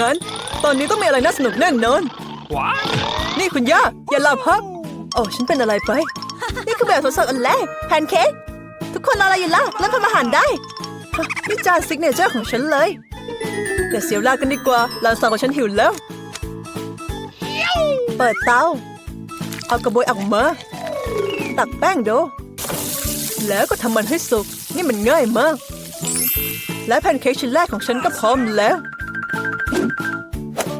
งั้น ตอนนี้ต้องมีอะไรน่าสนุกแน่นอน What? นี่คุณย่า อย่าหลับฮะโอ้ฉันเป็นอะไรไป นี่คือแบบสดๆอันแรกแพนเค้กทุกคนรออะไรอยู่ล่ะเริ่มทำอาหารได้ฮะนี่จานซิกเนเจอร์ของฉันเลยอย่าเสียเวลากันดีกว่าหลานสาวของฉันหิวแล้ว เปิดเตาเอากระบวยออกมาตักแป้งดูแล้วก็ทำมันให้สุก นี่มันง่ายมาก และแพนเค้กชิ้นแรกของฉันก็พร้อมแล้ว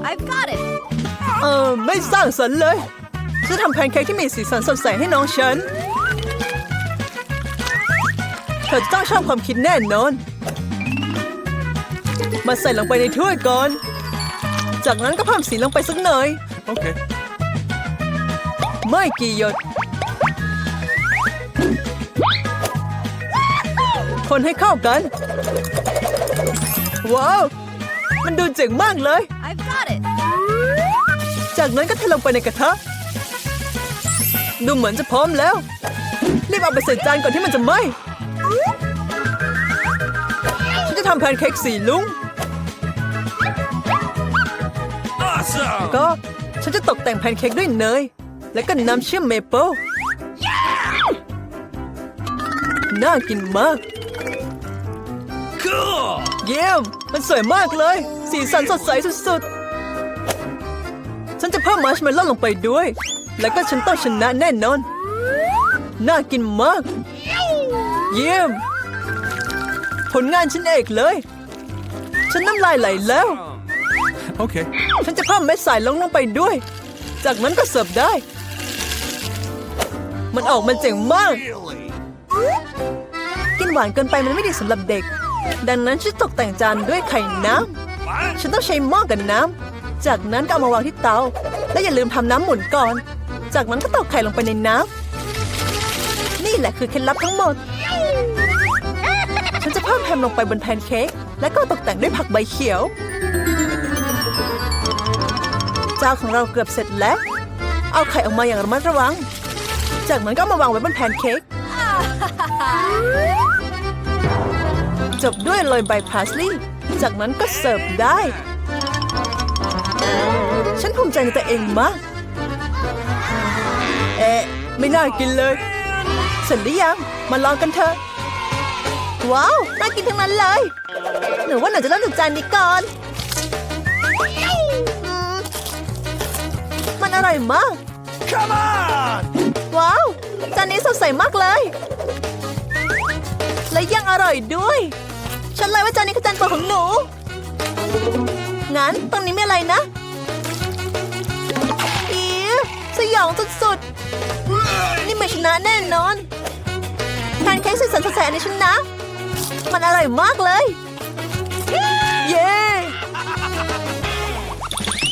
I've got it. เออไม่สร้างสรรค์เลย จะทำแพนเค้กที่มีสีสันสดใสให้น้องฉัน เธอจะต้องชอบความคิดแน่นอน มาใส่ลงไปในถ้วยก่อน จากนั้นก็เพิ่มสีลงไปสักหน่อย Okay. ไม่กี่หยด คนให้เข้ากัน ว้าว มันดูเจ๋งมากเลย I've got it. จากนั้นก็เทลงไปในกระทะ ดูเหมือนจะพร้อมแล้ว รีบเอาไปใส่จานก่อนที่มันจะไหม้ฉันจะทำแพนเค้กสีลุง Awesome! ก็ฉันจะตกแต่งแพนเค้กด้วยเนย และก็น้ำเชื่อมเมเปิลน่ากินมาก Cool! เยี่ยม มันสวยมากเลย สีสันสดใสสุดๆ ฉันจะเพิ่มมาร์ชเมลโล่ลงไปด้วย แล้วก็ฉันต้องชนะแน่นอน น่ากินมาก เยี่ยม ผลงานฉันเอกเลย ฉันน้ำลายไหลแล้ว Okay. ฉันจะเพิ่มเม็ดสายลงลงไปด้วย จากนั้นก็เสิร์ฟได้ มันออกมาเจ๋งมาก Really? กินหวานเกินไปมันไม่ดีสำหรับเด็ก ดังนั้นฉันตกแต่งจานด้วยไข่น้ำ What? ฉันต้องใช้หม้อกับน้ำ จากนั้นก็เอามาวางที่เตา และอย่าลืมทำน้ำหมุนก่อน จากนั้นก็ตอกไข่ลงไปในน้ำ นี่แหละคือเคล็ดลับทั้งหมด ฉันจะเพิ่มแฮมลงไปบนแพนเค้ก และก็ตกแต่งด้วยผักใบเขียว เจ้าของเราเกือบเสร็จแล้ว เอาไข่ออกมาอย่างระมัดระวัง จากนั้นก็มาวางไว้บนแพนเค้ก จบด้วยโรยใบพาสลีย์ จากนั้นก็เสิร์ฟได้ ฉันภูมิใจในตัวเองมาก เอ๊ะ ไม่น่ากินเลยเสร็จหรือยัง มาลองกันเถอะ ว้าว น่ากินทั้งนั้นเลย หนูว่าหนูจะเริ่มจากจานนี้ก่อนอืมมันอร่อยมาก Come on! ว้าว จานนี้สดใสมากเลย และยังอร่อยด้วย ฉันเลยว่าจานนี้คือจานโปรดของหนู งั้นตรงนี้มีอะไรนะอีสยองสุดๆ นี่มันชนะแน่นอนแพนเค้กสีสันสดใสอันนี้ชนะ มันอร่อยมากเลย เย้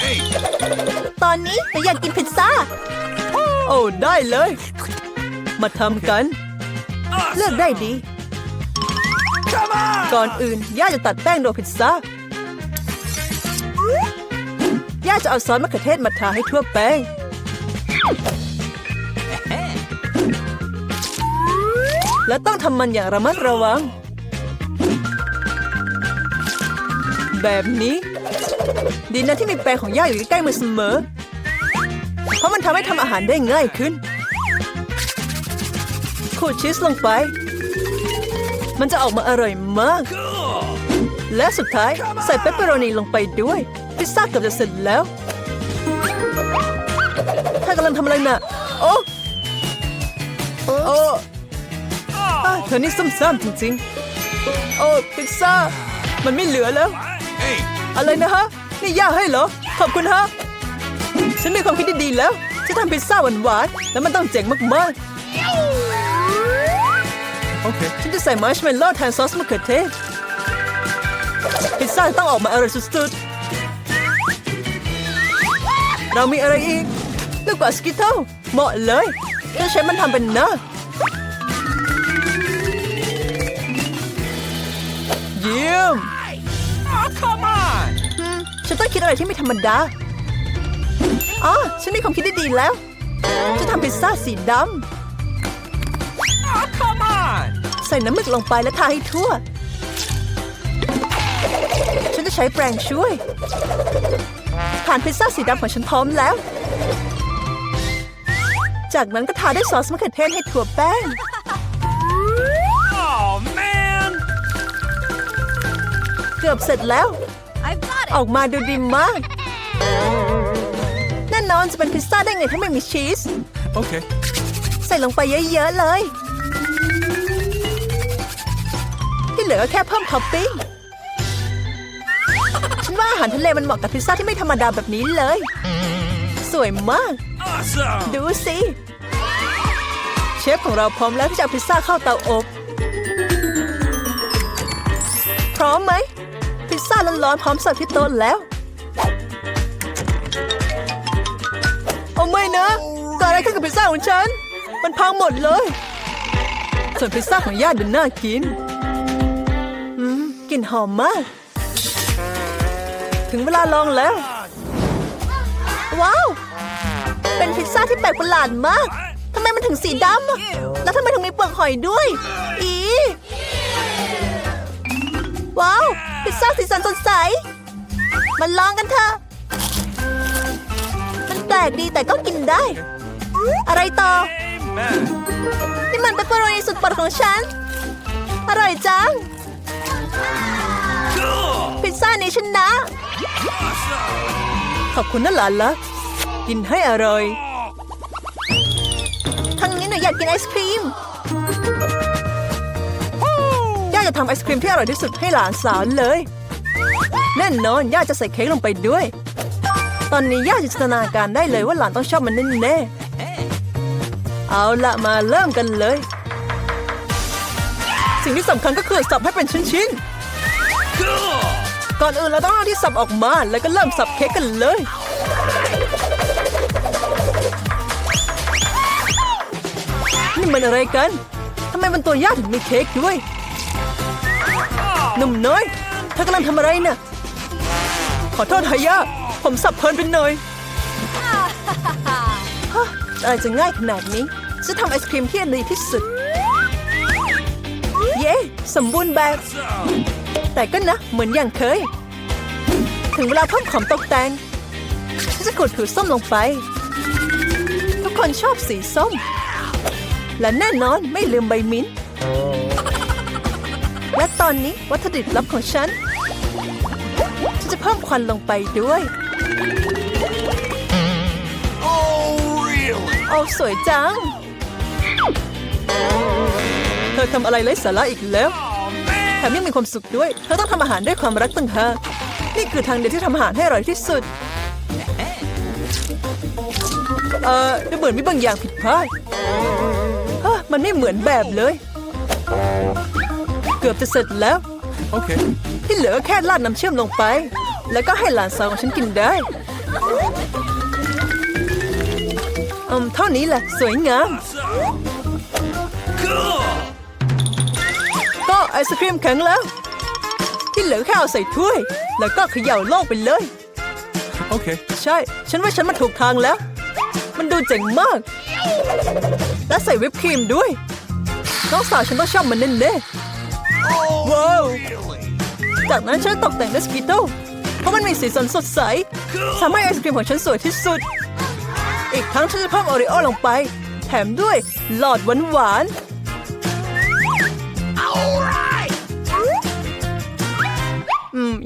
Hey! ตอนนี้หนูอยากกินพิซซ่า โอ้ ได้เลย มาทำกัน เลือก Awesome! ได้ดี Come on! ก่อนอื่น ย่าจะตัดแป้งโดพิซซ่า ย่าจะเอาซอสมะเขือเทศมาทาให้ทั่วแป้ง และต้องทำมันอย่างระมัดระวัง แบบนี้ ดีนะที่มีแปรงของย่าอยู่ใกล้มือเสมอ เพราะมันทำให้ทำอาหารได้ง่ายขึ้นขูดชีสลงไป มันจะออกมาอร่อยมาก Cool! และสุดท้ายใส่เปปเปอโรนีลงไปด้วย พิซซ่าเกือบจะเสร็จแล้วถ้ากำลังทำอะไรน่ะ โอ้โอ้อะเธอนี่ซุ่มซ่ามจริงๆ โอ้พิซซ่า มันไม่เหลือแล้ว Hey! อะไรนะฮะ นี่ย่าให้เหรอ ขอบคุณฮะ ฉันมีความคิดที่ดีแล้ว จะทำพิซซ่าหวานๆ แล้วมันต้องเจ๋งมาก Okay. ๆฉันจะใส่มาร์ชเมลโล่แทนซอสมะเขือเทศ พิซซ่าต้องออกมาอร่อยสุดๆ เรามีอะไรอีกลูกกว่าสกิทเทิลเหมาะเลยจะใช้มันทำเป็นหน้าเยี่ยม Oh, come on! อืมฉันต้องคิดอะไรที่ไม่ธรรมดา อ๋อ ฉันมีความคิดที่ดีแล้ว จะทำพิซซ่าสีด Oh, ส่น้ำหมึกลงไปและทาให้ทั่ว ฉันจะใช้แปรงช่วยทานพิซซ่าสีดำของฉันพร้อมแล้ว จากนั้นก็ทาด้วยซอสมะเขือเทศให้ถั่วแป้ง Oh man! เกือบเสร็จแล้ว I've got ออกมาดูดีมาก แน่นอนจะเป็นพิซซ่าได้ไงถ้าไม่มีชีส Okay. ใส่ลงไปเยอะ ๆ เลย ที่เหลือก็แค่เพิ่มท็อปปิ้ง ฉันว่าอาหารทะเลมันเหมาะกับพิซซ่าที่ไม่ธรรมดาแบบนี้เลย สวยมาก Awesome! ดูสิ เชฟของเราพร้อมแล้วที่จะเอาพิซซ่าเข้าเตาอบ พร้อมไหม พิซซ่าร้อนๆพร้อมเสิร์ฟที่โต๊ะแล้วเอาไม่นะเกิดอะไรขึ้นกับพิซซ่าของฉัน มันพังหมดเลย ส่วนพิซซ่าของญาติดูน่ากินอืมก ลิ่นหอมมาก ถึงเวลาลองแล้ว ว้าว เป็นพิซซ่าที่แปลกประหลาดมาก ทำไมมันถึงสีดำ แล้วทำไมถึงมีเปลือกหอยด้วย อี ว้าว พิซซ่าสีสันสดใส มันลองกันเถอะ มันแปลกดีแต่ก็กินได้ อะไรต่อ นี่มันเปปเปอโรนีสุดปรดของฉัน อร่อยจัง พิซซ่านี้ชนะ ขอบคุณนะหลานละกินให้อร่อยครั้งนี้หนูอยากกินไอศครีมย่าจะทำไอศครีมที่อร่อยที่สุดให้หลานสาวเลย แน่นอนย่าจะใส่เค้กลงไปด้วย ตอนนี้ย่าจินตนาการได้เลยว่าหลานต้องชอบมันแน่ๆเอาละมาเริ่มกันเลย สิ่งที่สำคัญก็คือสับให้เป็นชิ้นๆ Cool! ก่อนอื่นเราต้องเอาที่สับออกมาแล้วก็เริ่มสับเค้กกันเลย นี่มันอะไรกันทำไมมันตัวยากถึงมีเค้กด้วยหนุ่มน้อยเธอกำลังทำอะไรน่ะขอโทษฮายาผมสับเพลินไปหน่อยฮะอะไรจะง่ายขนาดนี้จะทำไอศครีมที่ดีที่สุด เย้ สมบูรณ์แบบ Awesome! แต่ก็นะ เหมือนอย่างเคย ถึงเวลาเพิ่มของตกแต่งฉันจะขูดผิวส้มลงไป ทุกคนชอบสีส้ม และแน่นอนไม่ลืมใบมิ้นท์และตอนนี้วัตถุดิบลับของฉัน ฉันจะเพิ่มควันลงไปด้วย Oh, really? โอ้สวยจัง เธอทำอะไรไร้สาระอีกแล้ว Oh, man! แถมยังมีความสุขด้วย เธอต้องทำอาหารด้วยความรักต่างหากนี่คือทางเดียวที่ทำอาหารให้อร่อยที่สุด เอ่อดูเหมือนมีบางอย่างผิดพลาดฮะมันไม่เหมือนแบบเลย เกือบจะเสร็จแล้ว Okay. ที่เหลือก็แค่ราดน้ำเชื่อมลงไป แล้วก็ให้หลานสาวของฉันกินได้อืมเท่านี้แหละ สวยงาม Awesome! Cool! ก็ไอศครีมแข็งแล้ว ที่เหลือแค่เอาใส่ถ้วย แล้วก็เขย่าโลกไปเลย Okay. ใช่ ฉันว่าฉันมาถูกทางแล้ว มันดูเจ๋งมาก และใส่วิปครีมด้วย น้องสาวฉันต้องชอบมันแน่ๆ Oh, Whoa. really? จากนั้นฉันตกแต่งด้วยสกิโต้เพราะมันมีสีสันสดใสทำให้ไอศครีมของฉันสวยที่สุด อีกทั้งฉันจะเพิ่มโอริโอลงไป แถมด้วยหลอดหวานหวานๆ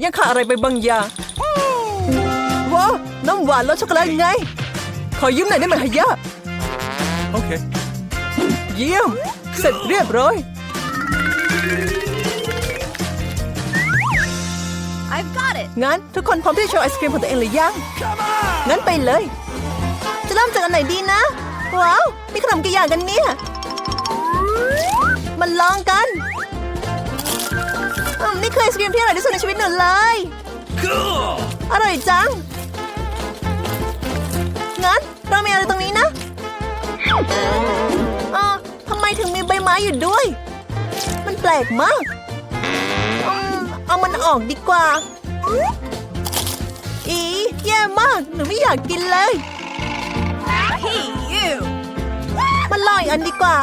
ยังขาดอะไรไปบางอย่างว้าวน้ำหวานรสช็อกโกแลตไง ขอยืมหน่อยได้ไหมฮะยะ Okay. เยี่ยม เสร็จเรียบร้อย I've got it. งั้นทุกคนพร้อมที่จะโชว์ไอศครีมของตัวเองหรือยัง Come on! งั้นไปเลย จะเริ่มจากอันไหนดีนะ ว้าว มีขนมกี่อย่างกันเนี่ย มันลองกันอืม นี่คือไอศกรีมที่อร่อยที่สุดในชีวิตหนูเลย Cool! อร่อยจัง งั้นเรามีอะไรตรงนี้นะเออทำไมถึงมีใบไม้อยู่ด้วย มันแปลกมากอืมเอามันออกดีกว่า อีแย่มาก หนูไม่อยากกินเลย Hey, you. มันลองอีกอันดีกว่า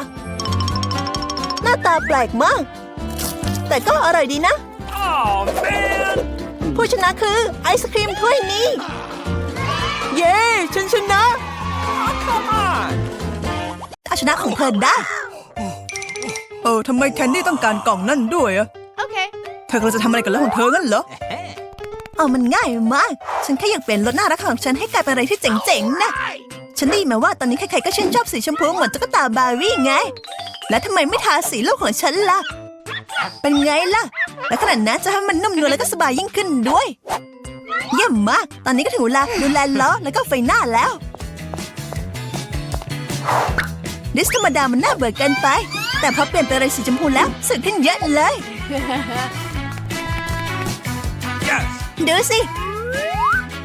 หน้าตาแปลกมาก แต่ก็อร่อยดีนะ Oh, man! ผู้ชนะคือไอศครีมถ้วยนี้ เย้ฉันชนะ Come on. เอาชนะของเธอได้ เออทำไมแคนดี้ต้องการกล่องนั่นด้วยอะ Okay. เธอกำลังจะทำอะไรกับรถของเธองั้นเหรอเอามันง่ายมาก ฉันแค่อยากเปลี่ยนรถน่ารักของฉันให้กลายเป็นอะไรที่เจ๋งๆนะ ฉันได้ยินมาว่าตอนนี้ใครๆก็ชื่นชอบสีชมพูเหมือนตุ๊กตาบาร์บี้ไง แล้วทำไมไม่ทาสีลูกของฉันล่ะ เป็นไงล่ะ และขนาดนั้นจะให้มันนุ่มนวลและก็สบายยิ่งขึ้นด้วย เยี่ยมมาก ตอนนี้ก็ถึงเวลาดูแลล้อแล้วก็ไฟหน้าแล้ว ดิสธรรมดามันน่าเบื่อเกินไป แต่พอเปลี่ยนเป็นอะไรสีชมพูแล้วสวยขึ้นเยอะเลย Yes. ดูสิ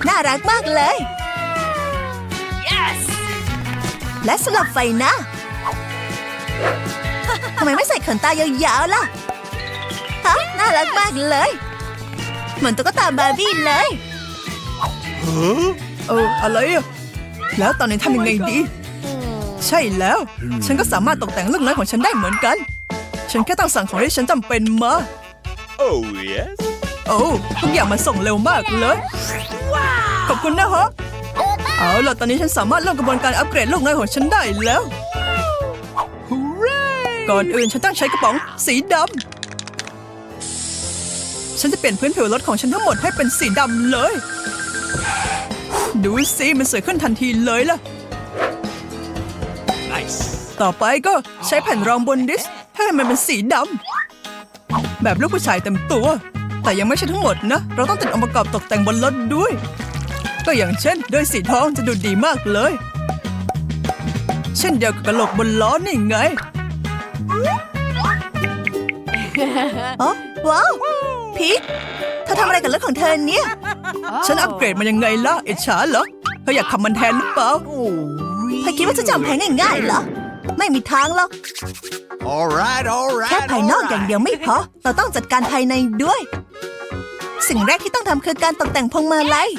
น่ารักมากเลย Yes. และสลับไฟหน้าทำไมไม่ใส่ขนตายาวๆล่ะฮะ น่ารักมากเลย เหมือนตุ๊กตาบาร์บี้เลย Huh? เอออะไรอะแล้วตอนนี้ทำยังไงดี ใช่แล้ว ฉันก็สามารถตกแต่งลูกน้อยของฉันได้เหมือนกัน ฉันแค่ต้องสั่งของที่ฉันจำเป็นมา Oh yes. โอ้ทุกอย่างมันส่งเร็วมากเลยขอบคุณนะฮะเอาล่ะตอนนี้ฉันสามารถเริ่มกระบวนการอัปเกรดลูกน้อยของฉันได้แล้ว Hooray! ก่อนอื่นฉันต้องใช้กระป๋องสีดำ ฉันจะเปลี่ยนพื้นผิวรถของฉันทั้งหมดให้เป็นสีดำเลย ดูสิมันสวยขึ้นทันทีเลยล่ะ Nice. ต่อไปก็ใช้แผ่นรองบนดิสก์ให้มันเป็นสีดำแบบลูกผู้ชายเต็มตัว แต่ยังไม่ใช่ทั้งหมดนะ เราต้องติดองค์ประกอบตกแต่งบนรถด้วย ก็อย่างเช่นด้วยสีทองจะดูดีมากเลย เช่นเดียวกับกระโหลกบนล้อนี่ไงอ๋อว้าว พีทเธอทำอะไรกับรถของเธอเนี่ย ฉันอัปเกรดมันยังไงล่ะอิจฉาเหรอเธออยากขับมันแทนหรือเปล่าเธอคิดว่าจะจำแพ้ง่ายๆเหรอ ไม่มีทางหรอก All right, all right. แค่ภายนอก all อย่าง right. เดียวไม่พอ เราต้องจัดการภายในด้วย สิ่งแรกที่ต้องทำคือการตกแต่งพวงมาลัย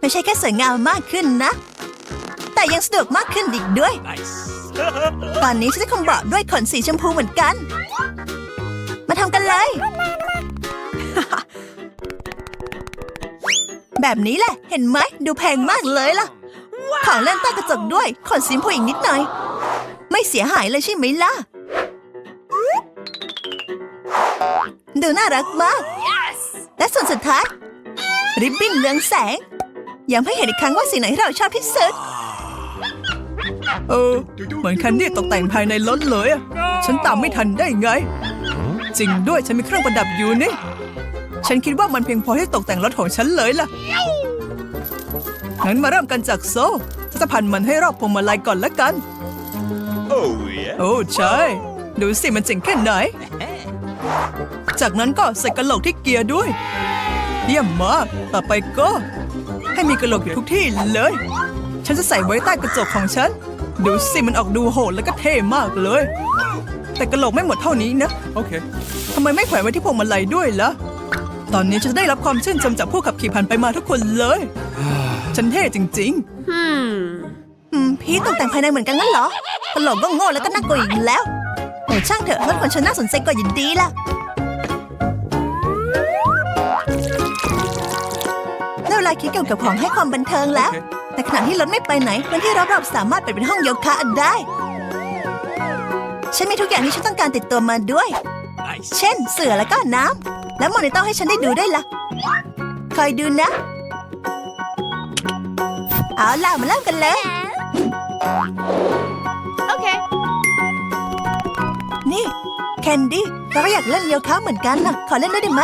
ไม่ใช่แค่สวยงามมากขึ้นนะ แต่ยังสะดวกมากขึ้นอีกด้วย Nice. ตอนนี้ฉันจะคงบอกด้วยขนสีชมพูเหมือนกัน มาทำกันเลย แบบนี้แหละ เห็นไหม ดูแพงมากเลยล่ะ ของเล่นใต้กระจกด้วย ขนสีชมพูอีกนิดหน่อย ไม่เสียหายเลยใช่ไหมล่ะ ดูน่ารักมาก Yes. และส่วนสุดท้าย ริบบิ้นเรืองแสง ย้ำให้เห็นอีกครั้งว่าสีไหนที่เราชอบที่สุด เออ เหมือนคันดี้ตกแต่งภายในรถเลยอะฉันตามไม่ทันได้ไงจ ริงด้วยฉันมีเครื่องประดับอยู่นี่ ฉันคิดว่ามันเพียงพอที่ตกแต่งรถของฉันเลยล่ะ งั้นมาเริ่มกันจากโซ่ฉันจะพันมันให้รอบพวงมาลัยก่อนละกัน Oh yeah. โอ้ใช่ ดูสิมันเจ๋งแค่ไหน จากนั้นก็ใส่กระโหลกที่เกียร์ด้วย เยี่ยมมาก ต่อไปก็ ให้มีกระโหลกอยู่ทุกที่เลย ฉันจะใส่ไว้ใต้กระจกของฉัน ดูสิมันออกดูโหดแล้วก็เท่มากเลย แต่กระโหลกไม่หมดเท่านี้นะ Okay. ทำไมไม่แขวนไว้ที่พวงมาลัยด้วยล่ะ ตอนนี้ฉันจะได้รับความชื่นชมจากผู้ขับขี่ผ่านไปมาทุกคนเลย ฉันเท่จริงๆ Hmm. อืมพีทตกแต่งภายในเหมือนกันงั้นเหรอ ตลกก็โง่แล้วก็น่ากลัวอีกแล้วโอ้ช่างเถอะรถของฉันน่าสนใจกว่าอย่างดีละได้เวลาคิดเกี่ยวกับของให้ความบันเทิงแล้ว Okay. แต่ขณะที่รถไม่ไปไหนพื้นที่รอบๆสามารถเปิดเป็นห้องโยคะได้ ฉันมีทุกอย่างที่ฉันต้องการติดตัวมาด้วย Nice. เช่น เสือแล้วก็น้ำ และมอนิเตอร์ให้ฉันได้ดูด้วยล่ะ คอยดูนะ เอาล่ะมาเริ่มกันเลย Okay. นี่ แคนดี้เราก็อยากเล่นโยคะเหมือนกันนะขอเล่นด้วยได้ไหม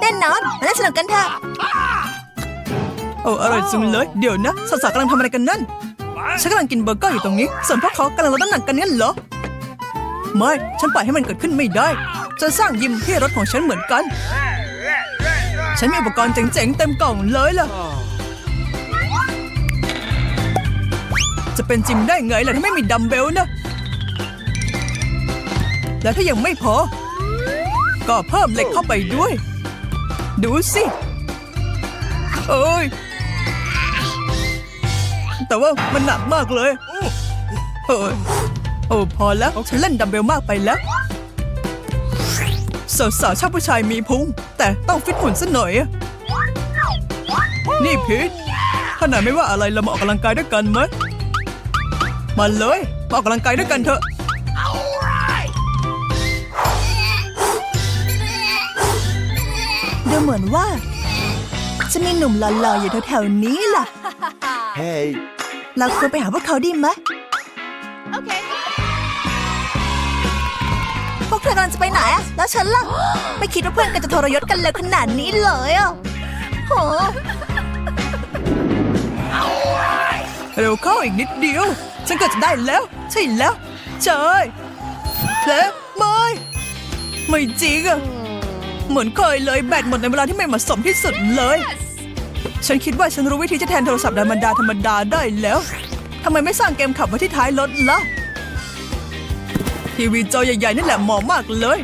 แน่นอนมาเล่นสนุกกันเถอะโอ้อร่อยจังเลย เดี๋ยวนะสาวๆกำลังทำอะไรกันนั่น ฉันกำลังกินเบอร์เกอร์อยู่ตรงนี้ ส่วนพวกเขากำลังลดน้ำหนักกันงั้นเหรอ ไม่ ฉันปล่อยให้มันเกิดขึ้นไม่ได้ จะสร้างยิมที่รถของฉันเหมือนกัน ฉันมีอุปกรณ์เจ๋งๆเต็มกล่องเลยล่ะ จะเป็นจิมได้ไงล่ะถ้าไม่มีดัมเบลนะ แล้วถ้ายังไม่พอ ก็เพิ่มเหล็กเข้าไปด้วย ดูสิเอ้ย แต่ว่ามันหนักมากเลย เอ้ย โอ้พอแล้ว ฉันเล่นดัมเบลมากไปแล้วสาวๆชอบผู้ชายมีพุง แต่ต้องฟิตหุ่นซะหน่อยอะนี่พีทถ้านายไม่ว่าอะไรเรามาออกกำลังกายด้วยกันไหมมาเลยมาออกกำลังกายด้วยกันเถอะดูเหมือนว่า จะมีหนุ่มหล่อๆอยู่แถวๆนี้ล่ะ Hey. เราควรไปหาพวกเขาดีไหม Okay. พวกเธอกำลังจะไปไหนอะแล้วฉันล่ะ ไม่คิดว่าเพื่อนกันจะทรยศกันเลยขนาดนี้เลยอะโหเร็วเข้าอีกนิดเดียว ฉันก็จะได้แล้ว ใช่แล้วใช่แล้วไม่ไม่จริงอะเหมือนเคยเลยแบตหมดในเวลาที่ไม่เหมาะสมที่สุดเลย ฉันคิดว่าฉันรู้วิธีจะแทนโทรศัพท์ธรรมดาธรรมดาได้แล้วทำไมไม่สร้างเกมขับไว้ที่ท้ายรถล่ะ ทีวีจอใหญ่ๆนี่แหละเหมาะมากเลย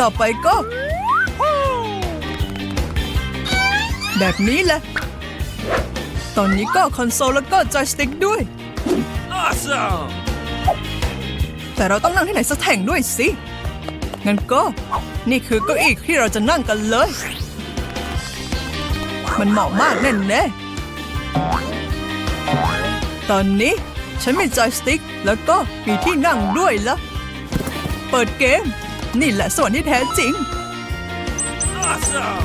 ต่อไปก็ แบบนี้แหละ ตอนนี้ก็คอนโซลแล้วก็จอยสติ๊กด้วย Awesome. แต่เราต้องนั่งที่ไหนสักแห่งด้วยสิ งั้นก็ นี่คือเก้าอี้ที่เราจะนั่งกันเลย มันเหมาะมากแน่แน่ๆตอนนี้ ฉันมีจอยสติ๊ก แล้วก็มีที่นั่งด้วยละ เปิดเกม นี่แหละส่วนที่แท้จริง Awesome.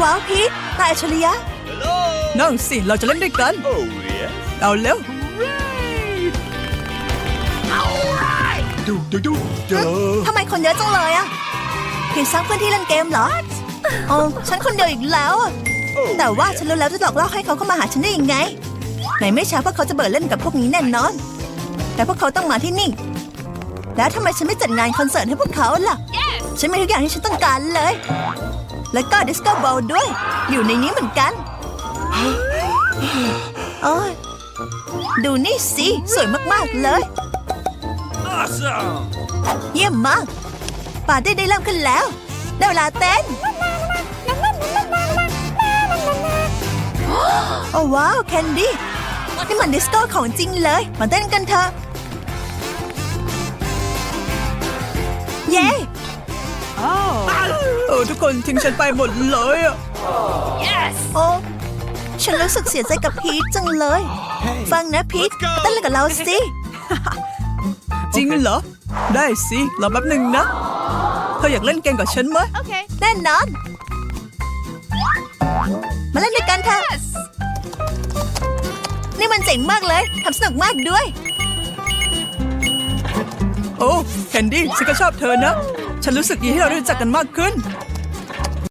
ว้าวพีทนายอัจฉริยะ Hello. นั่งสิเราจะเล่นด้วยกัน Oh, yes. เอาเร็ว Do, do, do, do. ทำไมคนเยอะจังเลยอะพีทสร้างเพื่อนที่เล่นเกมเหรออ๋อฉันคนเดียวอีกแล้วอะ Oh, แต่ว่าฉันรู้แล้วจะหลอกล่อให้เขาเข้ามาหาฉันได้ยังไง ไหนไม่ช้าพวกเขาจะเบิดเล่นกับพวกนี้แน่นอน แต่พวกเขาต้องมาที่นี่ แล้วทำไมฉันไม่จัดงานคอนเสิร์ตให้พวกเขาล่ะ Yes. ฉันมีทุกอย่างที่ฉันต้องการเลย แล้วก็ดิสโก้บอลด้วย อยู่ในนี้เหมือนกันโอ้ยดูนี่สิ สวยมากๆเลย Awesome. เยี่ยมมากปาร์ตี้ได้เริ่มขึ้นแล้วได้เวลาเต้นโอ้ว้าว แคนดี้ นี่มันดิสโก้ของจริงเลย มาเต้นกันเถอะ เย้เออทุกคนทิ้งฉันไปหมดเลยอะ Yes. โอ้ฉันรู้สึกเสียใจกับพีทจังเลย ฟังนะพีท Let's go เต้นเล่นกับเราสิ จริงเหรอ ได้สิรอแป๊บหนึ่งนะ เธออยากเล่นเกมกับฉันไหม Okay. แน่นอน มาเล่นด้วยกันเถอะ Yes. นี่มันเจ๋งมากเลยทำสนุกมากด้วย โอ้แคนดี้ฉันก็ชอบเธอนะ ฉันรู้สึกดีที่เราได้รู้จักกันมากขึ้น